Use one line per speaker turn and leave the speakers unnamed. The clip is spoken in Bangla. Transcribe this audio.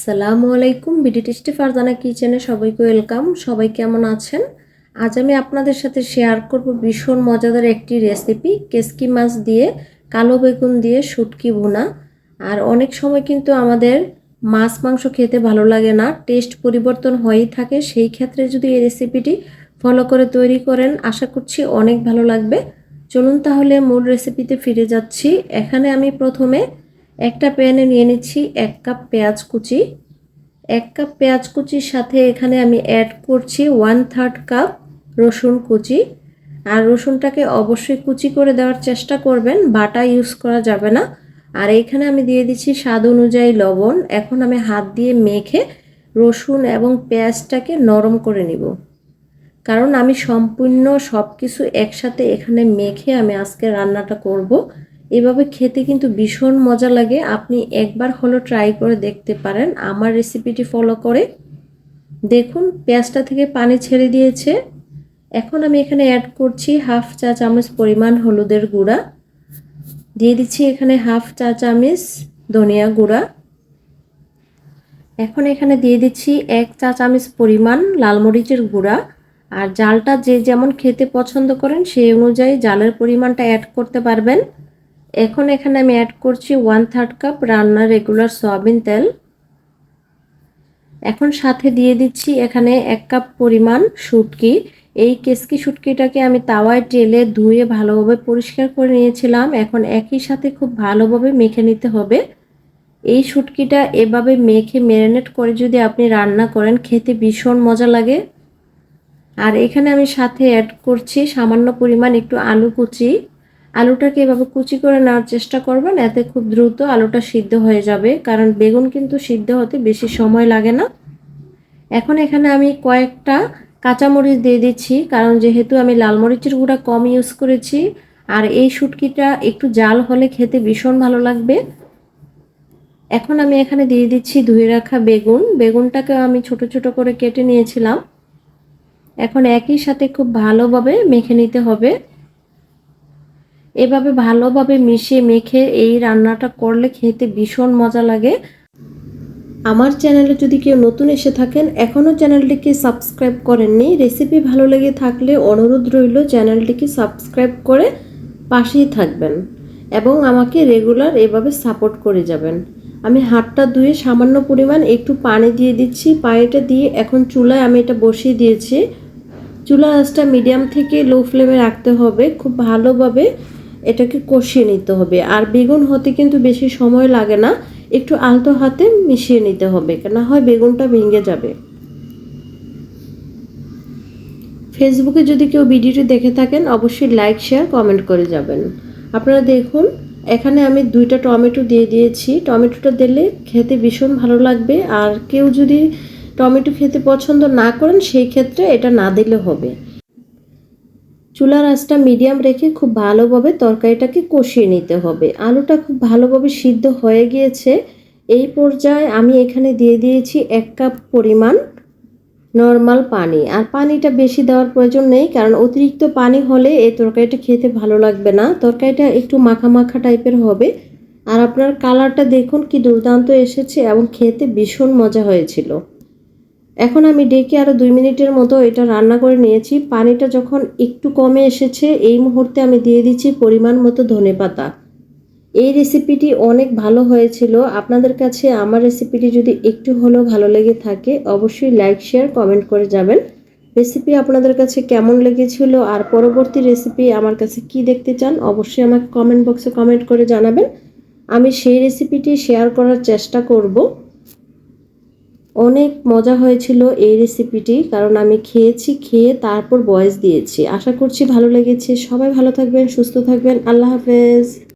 আসসালামু আলাইকুম বিডি টেস্টি ফারজানা কিচেনে সবাইকে ওয়েলকাম। সবাই কেমন আছেন? আজ আমি আপনাদের সাথে শেয়ার করব ভীষণ মজাদার একটি রেসিপি, কেসকি মাছ দিয়ে কালো বেগুন দিয়ে শুটকি বোনা আর অনেক সময় কিন্তু আমাদের মাছ, মাংস খেতে ভালো লাগে না, টেস্ট পরিবর্তন হয়েই থাকে। সেই ক্ষেত্রে যদি এই রেসিপিটি ফলো করে তৈরি করেন, আশা করছি অনেক ভালো লাগবে। চলুন তাহলে মূল রেসিপিতে ফিরে যাচ্ছি। এখানে আমি প্রথমে একটা প্যানে নিয়ে নিচ্ছি এক কাপ পেঁয়াজ কুচি। এক কাপ পেঁয়াজ কুচির সাথে এখানে আমি অ্যাড করছি ওয়ান থার্ড কাপ রসুন কুচি। আর রসুনটাকে অবশ্যই কুচি করে দেওয়ার চেষ্টা করবেন, বাটা ইউজ করা যাবে না। আর এইখানে আমি দিয়ে দিচ্ছি স্বাদ অনুযায়ী লবণ। এখন আমি হাত দিয়ে মেখে রসুন এবং পেঁয়াজটাকে নরম করে নিব। কারণ আমি সম্পূর্ণ সব কিছু একসাথে এখানে মেখে আমি আজকে রান্নাটা করব। এভাবে খেতে কিন্তু ভীষণ মজা লাগে। আপনি একবার হলো ট্রাই করে দেখতে পারেন। আমার রেসিপিটি ফলো করে দেখুন, পেঁয়াজটা থেকে পানি ছেড়ে দিয়েছে। এখন আমি এখানে অ্যাড করছি হাফ চা চামচ পরিমাণ হলুদের গুঁড়া। দিয়ে দিচ্ছি এখানে হাফ চা চামচ ধনিয়া গুঁড়া। এখন এখানে দিয়ে দিচ্ছি এক চা চামচ পরিমাণ লাল মরিচের গুঁড়া। আর জালটা যে যেমন খেতে পছন্দ করেন, সেই অনুযায়ী জালের পরিমাণটা অ্যাড করতে পারবেন। এখন এখানে আমি অ্যাড করছি ওয়ান থার্ড কাপ রান্নার রেগুলার সয়াবিন তেল। এখন সাথে দিয়ে দিচ্ছি এখানে এক কাপ পরিমাণ শুটকি। এই কেসকি শুটকিটাকে আমি তাওয়ায় টেলে ধুয়ে ভালোভাবে পরিষ্কার করে নিয়েছিলাম। এখন একই সাথে খুব ভালোভাবে মেখে নিতে হবে। এই শুটকিটা এভাবে মেখে ম্যারিনেট করে যদি আপনি রান্না করেন, খেতে ভীষণ মজা লাগে। আর এখানে আমি সাথে অ্যাড করছি সামান্য পরিমাণ একটু আলু কুচি। আলুটাকে এভাবে কুচি করে নেওয়ার চেষ্টা করবেন, এতে খুব দ্রুত আলুটা সিদ্ধ হয়ে যাবে, কারণ বেগুন কিন্তু সিদ্ধ হতে বেশি সময় লাগে না। এখন এখানে আমি কয়েকটা কাঁচামরিচ দিয়ে দিচ্ছি, কারণ যেহেতু আমি লাল মরিচের গুঁড়া কম ইউজ করেছি, আর এই শুটকিটা একটু জাল হলে খেতে ভীষণ ভালো লাগবে। এখন আমি এখানে দিয়ে দিচ্ছি ধুয়ে রাখা বেগুন বেগুনটাকে আমি ছোট ছোট করে কেটে নিয়েছিলাম। এখন একই সাথে খুব ভালোভাবে মেখে নিতে হবে। এভাবে ভালোভাবে মিশিয়ে মেখে এই রান্নাটা করলে খেতে ভীষণ মজা লাগে। আমার চ্যানেলে যদি কেউ নতুন এসে থাকেন, এখনও চ্যানেলটিকে সাবস্ক্রাইব করেননি, রেসিপি ভালো লেগে থাকলে অনুরোধ রইল চ্যানেলটিকে সাবস্ক্রাইব করে পাশেই থাকবেন এবং আমাকে রেগুলার এভাবে সাপোর্ট করে যাবেন। আমি হাতটা ধুয়ে সামান্য পরিমাণ একটু পানি দিয়ে দিচ্ছি, পানিটা দিয়ে এখন চুলায় আমি এটা বসিয়ে দিয়েছি। চুলা আঁচটা মিডিয়াম থেকে লো ফ্লেমে রাখতে হবে, খুব ভালোভাবে এটাকে কষিয়ে নিতে হবে। আর বেগুন হতে কিন্তু বেশি সময় লাগে না, একটু আলতো হাতে মিশিয়ে নিতে হবে, না হয় বেগুনটা ভেঙে যাবে। ফেসবুকে যদি কেউ ভিডিওটি দেখে থাকেন, অবশ্যই লাইক শেয়ার কমেন্ট করে যাবেন। আপনারা দেখুন, এখানে আমি দুইটা টমেটো দিয়ে দিয়েছি। টমেটোটা দিলে খেতে ভীষণ ভালো লাগবে। আর কেউ যদি টমেটো খেতে পছন্দ না করেন, সেই ক্ষেত্রে এটা না দিলে হবে। চুলার আঁচটা মিডিয়াম রেখে খুব ভালোভাবে তরকারিটাকে কষিয়ে নিতে হবে। আলুটা খুব ভালোভাবে সিদ্ধ হয়ে গিয়েছে। এই পর্যায়ে আমি এখানে দিয়ে দিয়েছি এক কাপ পরিমাণ নর্মাল পানি। আর পানিটা বেশি দেওয়ার প্রয়োজন নেই, কারণ অতিরিক্ত পানি হলে এই তরকারিটা খেতে ভালো লাগবে না। তরকারিটা একটু মাখা মাখা টাইপের হবে। আর আপনার কালারটা দেখুন কি দুর্দান্ত এসেছে এবং খেতে ভীষণ মজা হয়েছিল। এখন আমি ডেকে আরও দুই মিনিটের মতো এটা রান্না করে নিয়েছি। পানিটা যখন একটু কমে এসেছে, এই মুহূর্তে আমি দিয়ে দিচ্ছি পরিমাণ মতো ধনে পাতা। এই রেসিপিটি অনেক ভালো হয়েছিল। আপনাদের কাছে আমার রেসিপিটি যদি একটু হলেও ভালো লেগে থাকে, অবশ্যই লাইক, শেয়ার, কমেন্ট করে যাবেন। রেসিপি আপনাদের কাছে কেমন লেগেছিল আর পরবর্তী রেসিপি আমার কাছে কি দেখতে চান, অবশ্যই আমাকে কমেন্ট বক্সে কমেন্ট করে জানাবেন। আমি সেই রেসিপিটি শেয়ার করার চেষ্টা করব। অনেক মজা হয়েছিল এই রেসিপিটি কারণ আমি খেয়েছি, খেয়ে তারপর বয়স দিয়েছি। আশা করছি ভালো লেগেছে। সবাই ভালো থাকবেন, সুস্থ থাকবেন। আল্লাহ হাফেজ।